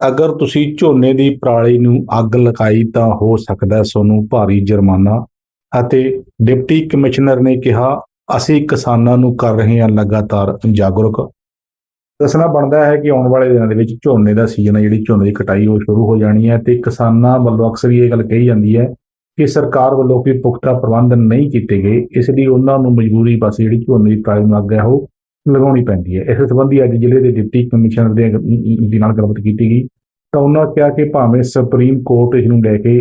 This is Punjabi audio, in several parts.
ਅਗਰ ਤੁਸੀਂ ਝੋਨੇ ਦੀ ਪਰਾਲੀ ਨੂੰ ਅੱਗ ਲਗਾਈ ਤਾਂ ਹੋ ਸਕਦਾ ਹੈ ਤੁਹਾਨੂੰ ਭਾਰੀ ਜੁਰਮਾਨਾ ਅਤੇ ਡਿਪਟੀ ਕਮਿਸ਼ਨਰ ਨੇ ਕਿਹਾ, ਅਸੀਂ ਕਿਸਾਨਾਂ ਨੂੰ ਕਰ ਰਹੇ ਹਾਂ ਲਗਾਤਾਰ ਜਾਗਰੂਕ। ਦੱਸਣਾ ਬਣਦਾ ਹੈ ਕਿ ਆਉਣ ਵਾਲੇ ਦਿਨਾਂ ਦੇ ਵਿੱਚ ਝੋਨੇ ਦਾ ਸੀਜ਼ਨ ਹੈ, ਜਿਹੜੀ ਝੋਨੇ ਦੀ ਕਟਾਈ ਉਹ ਸ਼ੁਰੂ ਹੋ ਜਾਣੀ ਹੈ ਤੇ ਕਿਸਾਨਾਂ ਵੱਲੋਂ ਅਕਸਰ ਹੀ ਇਹ ਗੱਲ ਕਹੀ ਜਾਂਦੀ ਹੈ ਕਿ ਸਰਕਾਰ ਵੱਲੋਂ ਕੋਈ ਪੁਖਤਾ ਪ੍ਰਬੰਧ ਨਹੀਂ ਕੀਤੇ ਗਏ, ਇਸ ਲਈ ਉਹਨਾਂ ਨੂੰ ਮਜਬੂਰੀ ਬਸ ਜਿਹੜੀ ਝੋਨੇ ਦੀ ਪਰਾਲੀ ਨੂੰ ਅੱਗ ਹੈ, ਉਹ ਲਗਾਉਣੀ ਪੈਂਦੀ ਹੈ। ਇਸ ਸੰਬੰਧੀ ਅੱਜ ਜ਼ਿਲ੍ਹੇ ਦੇ ਡਿਪਟੀ ਕਮਿਸ਼ਨਰ ਦੇ ਦੇ ਨਾਲ ਗੱਲਬਾਤ ਕੀਤੀ ਗਈ। ਤਾਂ ਉਹਨਾਂ ਕਿਹਾ ਕਿ ਭਾਵੇਂ ਸੁਪਰੀਮ ਕੋਰਟ ਇਸ ਨੂੰ ਲੈ ਕੇ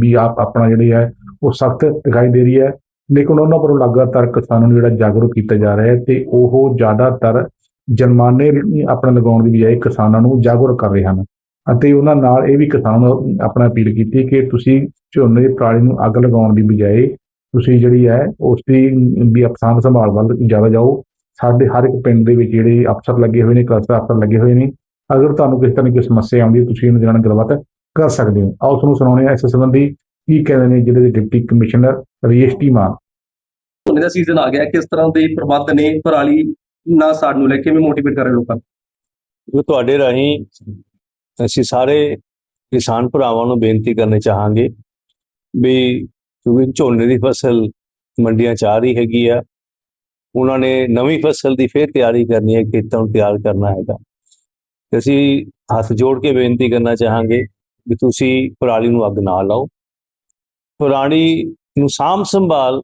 ਵੀ ਆਪ ਆਪਣਾ ਜਿਹੜੇ ਹੈ ਉਹ ਸਖਤ ਦਿਖਾਈ ਦੇ ਰਹੀ ਹੈ। ਲੇਕਿਨ ਉਹਨਾਂ ਵੱਲੋਂ ਲਗਾਤਾਰ ਕਿਸਾਨਾਂ ਨੂੰ ਜਿਹੜਾ ਜਾਗਰੂਕ ਕੀਤਾ ਜਾ ਰਿਹਾ ਹੈ ਤੇ ਉਹ ਜ਼ਿਆਦਾਤਰ ਜਨਮਾਨੇ ਆਪਣਾ ਲਗਾਉਣ ਦੀ ਬਜਾਏ ਕਿਸਾਨਾਂ ਨੂੰ ਜਾਗਰੂਕ ਕਰ ਰਹੇ ਹਨ। ਅਤੇ ਉਹਨਾਂ ਨਾਲ ਇਹ ਵੀ ਕਿਸਾਨਾਂ ਨੂੰ ਆਪਣਾ ਅਪੀਲ ਕੀਤੀ ਕਿ ਤੁਸੀਂ ਝੋਨੇ ਦੀ ਪਰਾਲੀ ਨੂੰ ਅੱਗ ਲਗਾਉਣ ਦੀ ਬਜਾਏ ਤੁਸੀਂ ਜਿਹੜੀ ਹੈ, ਉਸ ਦੀ ਵੀ ਅਫਸਾਨ ਸੰਭਾਲ ਵੱਲ ਜ਼ਿਆਦਾ ਜਾਓ। ਸਾਡੇ ਹਰ ਇੱਕ ਪਿੰਡ ਦੇ ਵਿੱਚ ਜਿਹੜੇ ਅਫਸਰ ਲੱਗੇ ਹੋਏ ਨੇ ਕਲਸਟਰ ਅਫਸਰ ਲੱਗੇ ਹੋਏ ਨੇ ਅਗਰ ਤੁਹਾਨੂੰ ਕਿਸੇ ਤਰ੍ਹਾਂ ਦੀ ਕੋਈ ਸਮੱਸਿਆ ਆਉਂਦੀ ਹੈ ਤੁਸੀਂ ਇਹਨਾਂ ਦੇ ਨਾਲ ਗੱਲਬਾਤ ਕਰ ਸਕਦੇ ਹੋ। ਆਓ ਤੁਹਾਨੂੰ ਸੁਣਾਉਂਦੇ ਹਾਂ ਇਸ ਸੰਬੰਧੀ ਕੀ ਕਹਿੰਦੇ ਨੇ ਜ਼ਿਲ੍ਹੇ ਦੇ ਡਿਪਟੀ ਕਮਿਸ਼ਨਰ ਰਜੇਸ਼ਟੀ ਮਾਨ। ਝੋਨੇ ਦਾ ਸੀਜ਼ਨ ਆ ਗਿਆ ਕਿਸ ਤਰ੍ਹਾਂ ਦੇ ਪ੍ਰਬੰਧ ਨੇ ਪਰਾਲੀ ਨਾ ਸਾੜ ਨੂੰ ਲੈ ਕੇ ਕਿਵੇਂ ਮੋਟੀਵੇਟ ਕਰ ਰਹੇ ਲੋਕਾਂ ਨੂੰ? ਉਹ ਤੁਹਾਡੇ ਰਾਹੀਂ ਅਸੀਂ ਸਾਰੇ ਕਿਸਾਨ ਭਰਾਵਾਂ ਨੂੰ ਬੇਨਤੀ ਕਰਨੀ ਚਾਹਾਂਗੇ ਵੀ ਕਿਉਂਕਿ ਝੋਨੇ ਦੀ ਫਸਲ ਮੰਡੀਆਂ 'ਚ ਆ ਰਹੀ ਹੈਗੀ ਆ ਉਹਨਾਂ ਨੇ ਨਵੀਂ ਫਸਲ ਦੀ ਫੇਰ ਤਿਆਰੀ ਕਰਨੀ ਹੈ, ਖੇਤਾਂ ਨੂੰ ਤਿਆਰ ਕਰਨਾ ਹੈਗਾ। ਤੇ ਅਸੀਂ ਹੱਥ ਜੋੜ ਕੇ ਬੇਨਤੀ ਕਰਨਾ ਚਾਹਾਂਗੇ ਵੀ ਤੁਸੀਂ ਪਰਾਲੀ ਨੂੰ ਅੱਗ ਨਾ ਲਾਓ। ਪਰਾਲੀ ਨੂੰ ਸਾਂਭ ਸੰਭਾਲ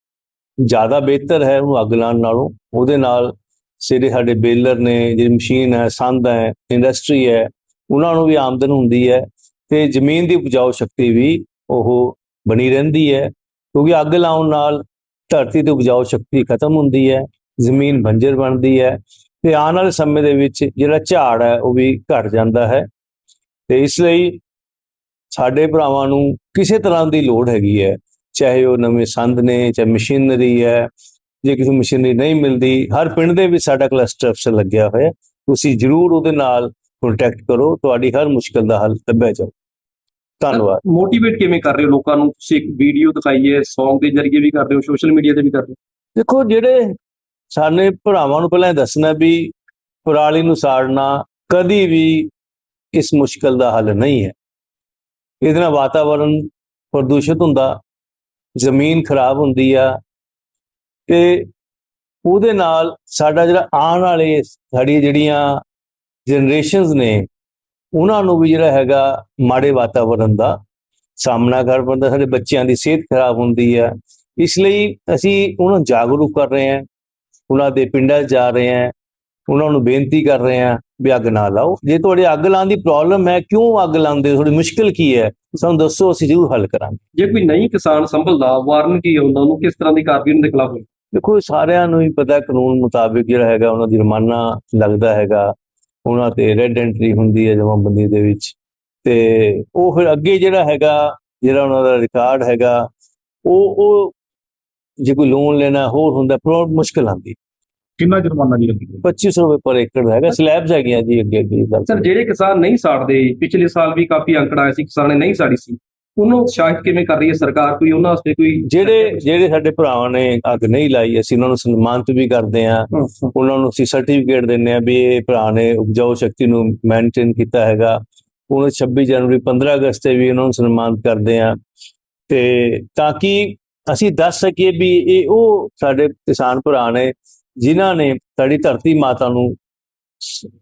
ਜ਼ਿਆਦਾ ਬਿਹਤਰ ਹੈ ਉਹਨੂੰ ਅੱਗ ਲਾਉਣ ਨਾਲੋਂ। ਉਹਦੇ ਨਾਲ ਜਿਹੜੇ ਸਾਡੇ ਬੇਲਰ ਨੇ, ਜਿਹੜੀ ਮਸ਼ੀਨ ਹੈ, ਸੰਦ ਹੈ, ਇੰਡਸਟਰੀ ਹੈ, ਉਹਨਾਂ ਨੂੰ ਵੀ ਆਮਦਨ ਹੁੰਦੀ ਹੈ ਤੇ ਜ਼ਮੀਨ ਦੀ ਉਪਜਾਊ ਸ਼ਕਤੀ ਵੀ ਉਹ ਬਣੀ ਰਹਿੰਦੀ ਹੈ। ਕਿਉਂਕਿ ਅੱਗ ਲਾਉਣ ਨਾਲ ਧਰਤੀ ਦੀ ਉਪਜਾਊ ਸ਼ਕਤੀ ਖਤਮ ਹੁੰਦੀ ਹੈ। ਜ਼ਮੀਨ ਬੰਜਰ ਬਣਦੀ ਹੈ ਤੇ ਆਉਣ ਵਾਲੇ ਸਮੇਂ ਦੇ ਵਿੱਚ ਜਿਹੜਾ ਝਾੜ ਹੈ ਉਹ ਵੀ ਘਟ ਜਾਂਦਾ ਹੈ। ਤੇ ਇਸ ਲਈ ਸਾਡੇ ਭਰਾਵਾਂ ਨੂੰ ਕਿਸੇ ਤਰ੍ਹਾਂ ਦੀ ਲੋੜ ਹੈਗੀ ਹੈ ਚਾਹੇ ਉਹ ਨਵੇਂ ਸੰਦ ਨੇ ਚਾਹੇ ਮਸ਼ੀਨਰੀ ਹੈ ਜੇ ਕਿਸੇ ਮਸ਼ੀਨਰੀ ਨਹੀਂ ਮਿਲਦੀ ਹਰ ਪਿੰਡ ਦੇ ਵਿੱਚ ਸਾਡਾ ਕਲਸਟਰ ਅਫਸਰ ਲੱਗਿਆ ਹੋਇਆ ਤੁਸੀਂ ਜਰੂਰ ਉਹਦੇ ਨਾਲ ਕੰਟੈਕਟ ਕਰੋ ਤੁਹਾਡੀ ਹਰ ਮੁਸ਼ਕਲ ਦਾ ਹੱਲ ਲੱਭਿਆ ਜਾਓ ਧੰਨਵਾਦ। ਮੋਟੀਵੇਟ ਕਿਵੇਂ ਕਰ ਰਹੇ ਹੋ ਲੋਕਾਂ ਨੂੰ? ਤੁਸੀਂ ਇੱਕ ਵੀਡੀਓ ਦਿਖਾਈਏ Song ਦੇ ਜ਼ਰੀਏ ਵੀ ਕਰ ਰਹੇ ਹੋ ਸੋਸ਼ਲ ਮੀਡੀਆ ਤੇ ਵੀ ਕਰ ਰਹੇ ਹੋ। ਦੇਖੋ ਜਿਹੜੇ ਸਾਡੇ ਭਰਾਵਾਂ ਨੂੰ ਪਹਿਲਾਂ ਇਹ ਦੱਸਣਾ ਵੀ ਪਰਾਲੀ ਨੂੰ ਸਾੜਨਾ ਕਦੀ ਵੀ ਇਸ ਮੁਸ਼ਕਲ ਦਾ ਹੱਲ ਨਹੀਂ ਹੈ। ਇਹਦੇ ਨਾਲ ਵਾਤਾਵਰਣ ਪ੍ਰਦੂਸ਼ਿਤ ਹੁੰਦਾ, ਜ਼ਮੀਨ ਖਰਾਬ ਹੁੰਦੀ ਆ ਤੇ ਉਹਦੇ ਨਾਲ ਸਾਡਾ ਜਿਹੜਾ ਆਉਣ ਵਾਲੇ ਸਾਡੀ ਜਿਹੜੀਆਂ ਜਨਰੇਸ਼ਨਸ ਨੇ, ਉਹਨਾਂ ਨੂੰ ਵੀ ਜਿਹੜਾ ਹੈਗਾ ਮਾੜੇ ਵਾਤਾਵਰਣ ਦਾ ਸਾਹਮਣਾ ਕਰ ਪੈਂਦਾ, ਸਾਡੇ ਬੱਚਿਆਂ ਦੀ ਸਿਹਤ ਖਰਾਬ ਹੁੰਦੀ ਆ। ਇਸ ਲਈ ਅਸੀਂ ਉਹਨਾਂ ਨੂੰ ਜਾਗਰੂਕ ਕਰ ਰਹੇ ਹਾਂ। ਉਹਨਾਂ ਦੇ ਪਿੰਡਾਂ 'ਚ ਜਾ ਰਹੇ ਹਾਂ ਉਹਨਾਂ ਨੂੰ ਬੇਨਤੀ ਕਰ ਰਹੇ ਹਾਂ ਵੀ ਅੱਗ ਨਾ ਲਾਓ। ਜੇ ਤੁਹਾਡੇ ਅੱਗ ਲਾਉਣ ਦੀ ਪ੍ਰੋਬਲਮ ਹੈ ਕਿਉਂ ਅੱਗ ਲਾਉਂਦੇ ਤੁਹਾਡੀ ਮੁਸ਼ਕਿਲ ਕੀ ਹੈ? ਸਾਨੂੰ ਦੱਸੋ ਅਸੀਂ ਜ਼ਰੂਰ ਹੱਲ ਕਰਾਂਗੇ। ਜੇ ਕੋਈ ਨਹੀਂ ਕਿਸਾਨ ਸੰਭਲਦਾ ਵਾਰਨ ਕੀ ਆਉਂਦਾ ਉਹਨੂੰ ਕਿਸ ਤਰ੍ਹਾਂ ਦੀ ਕਾਰਵਾਈ ਦੇ ਖਿਲਾਫ? ਹੋਈ ਦੇਖੋ ਸਾਰਿਆਂ ਨੂੰ ਹੀ ਪਤਾ ਕਾਨੂੰਨ ਮੁਤਾਬਿਕ ਜਿਹੜਾ ਹੈਗਾ ਉਹਨਾਂ ਦੀ ਜੁਰਮਾਨਾ ਲੱਗਦਾ ਹੈਗਾ। ਉਹਨਾਂ ਤੇ ਰੈੱਡ ਐਂਟਰੀ ਹੁੰਦੀ ਹੈ ਜਮਾਬੰਦੀ ਦੇ ਵਿੱਚ। ਤੇ ਉਹ ਫਿਰ ਅੱਗੇ ਜਿਹੜਾ ਹੈਗਾ ਜਿਹੜਾ ਉਹਨਾਂ ਦਾ ਰਿਕਾਰਡ ਹੈਗਾ ਉਹ ਉਹ ਜੇ ਕੋਈ ਲੋਨ ਲੈਣਾ ਹੋਰ ਹੁੰਦਾ ਪਰ ਮੁਸ਼ਕਲ ਆਉਂਦੀ। ਕਿੰਨਾ ਜੁਰਮਾਨਾ ਜੀ ਲੱਗੀ 2500 ਰੁਪਏ ਪਰ ਏਕੜ ਹੈਗਾ ਸਲੈਬਸ ਹੈਗੀਆਂ ਜੀ ਅੱਗੇ ਅੱਗੇ ਸਰ ਜਿਹੜੇ ਕਿਸਾਨ ਨਹੀਂ ਸਾੜਦੇ ਪਿਛਲੇ ਸਾਲ ਵੀ ਕਾਫੀ ਅੰਕੜਾ ਆਇਆ ਸੀ ਕਿਸਾਨ ਨੇ ਨਹੀਂ ਸਾੜੀ ਸੀ। ਉਹਨੂੰ ਉਤਸ਼ਾਹਿਤ ਕਿਵੇਂ ਕਰ ਰਹੀ ਹੈ ਸਰਕਾਰ? ਕੋਈ ਉਹਨਾਂ ਵਾਸਤੇ ਕੋਈ ਜਿਹੜੇ ਜਿਹੜੇ ਸਾਡੇ ਭਰਾਵਾਂ ਨੇ ਅੱਗ ਨਹੀਂ ਲਾਈ ਅਸੀਂ ਉਹਨਾਂ ਨੂੰ ਸਨਮਾਨਿਤ ਵੀ ਕਰਦੇ ਹਾਂ। ਉਹਨਾਂ ਨੂੰ ਅਸੀਂ ਸਰਟੀਫਿਕੇਟ ਦਿੰਦੇ ਆ ਵੀ ਇਹ ਭਰਾ ਨੇ ਉਪਜਾਊ ਸ਼ਕਤੀ ਨੂੰ ਮੇਨਟੇਨ ਕੀਤਾ ਹੈਗਾ। ਉਹਨੂੰ 26 ਜਨਵਰੀ 15 ਅਗਸਤ ਤੇ ਵੀ ਉਹਨਾਂ ਨੂੰ ਸਨਮਾਨਿਤ ਕਰਦੇ ਆ ਤੇ ਤਾਂ ਕਿ ਅਸੀਂ ਦੱਸ ਸਕੀਏ ਵੀ ਇਹ ਉਹ ਸਾਡੇ ਕਿਸਾਨ ਭਰਾ ਨੇ, ਜਿਨ੍ਹਾਂ ਨੇ ਸਾਡੀ ਧਰਤੀ ਮਾਤਾ ਨੂੰ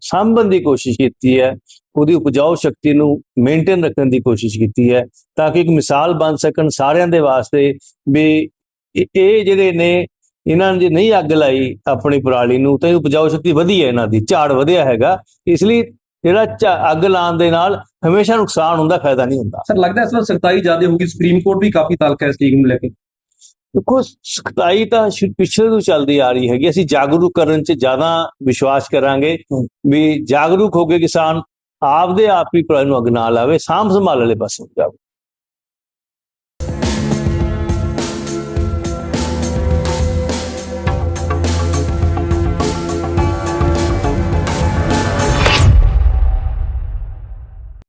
ਸਾਂਭਣ ਦੀ ਕੋਸ਼ਿਸ਼ ਕੀਤੀ ਹੈ, ਉਹਦੀ ਉਪਜਾਊ ਸ਼ਕਤੀ ਨੂੰ ਮੇਨਟੇਨ ਰੱਖਣ ਦੀ ਕੋਸ਼ਿਸ਼ ਕੀਤੀ ਹੈ, ਤਾਂ ਕਿ ਇੱਕ ਮਿਸਾਲ ਬਣ ਸਕਣ ਸਾਰਿਆਂ ਦੇ ਵਾਸਤੇ ਵੀ ਇਹ ਜਿਹੜੇ ਨੇ, ਇਹਨਾਂ ਨੇ ਜੇ ਨਹੀਂ ਅੱਗ ਲਾਈ ਆਪਣੀ ਪਰਾਲੀ ਨੂੰ, ਤਾਂ ਇਹ ਉਪਜਾਊ ਸ਼ਕਤੀ ਵਧੀ ਹੈ ਇਹਨਾਂ ਦੀ, ਝਾੜ ਵਧਿਆ ਹੈਗਾ, ਇਸ ਲਈ ਜਿਹੜਾ ਝਾ- ਅੱਗ ਲਾਉਣ ਦੇ ਨਾਲ ਹਮੇਸ਼ਾ ਨੁਕਸਾਨ ਹੁੰਦਾ, ਫਾਇਦਾ ਨਹੀਂ ਹੁੰਦਾ। ਸਰ, ਲੱਗਦਾ ਇਸ ਵਾਰ ਸਖਤਾਈ ਜ਼ਿਆਦਾ ਹੋਗੀ ਸੁਪਰੀਮ ਕੋਰਟ ਵੀ ਕਾਫੀ ਤਲਕ ਹੈ ਇਸ ਚੀਜ਼ ਨੂੰ ਲੈ ਕੇ। ਦੇਖੋ ਸਖਤਾਈ ਤਾਂ ਪਿਛਲੇ ਤੋਂ ਚੱਲਦੀ ਆ ਰਹੀ ਹੈਗੀ ਅਸੀਂ ਜਾਗਰੂਕ ਕਰਨ 'ਚ ਜ਼ਿਆਦਾ ਵਿਸ਼ਵਾਸ ਕਰਾਂਗੇ। ਵੀ ਜਾਗਰੂਕ ਹੋ ਕੇ ਕਿਸਾਨ ਆਪਦੇ ਆਪ ਹੀ ਪਰਾਲੀ ਨੂੰ ਅੱਗ ਨਾ ਲਾਵੇ ਸਾਂਭ ਸੰਭਾਲ ਵਾਲੇ ਪਾਸੇ ਜਾਵੇ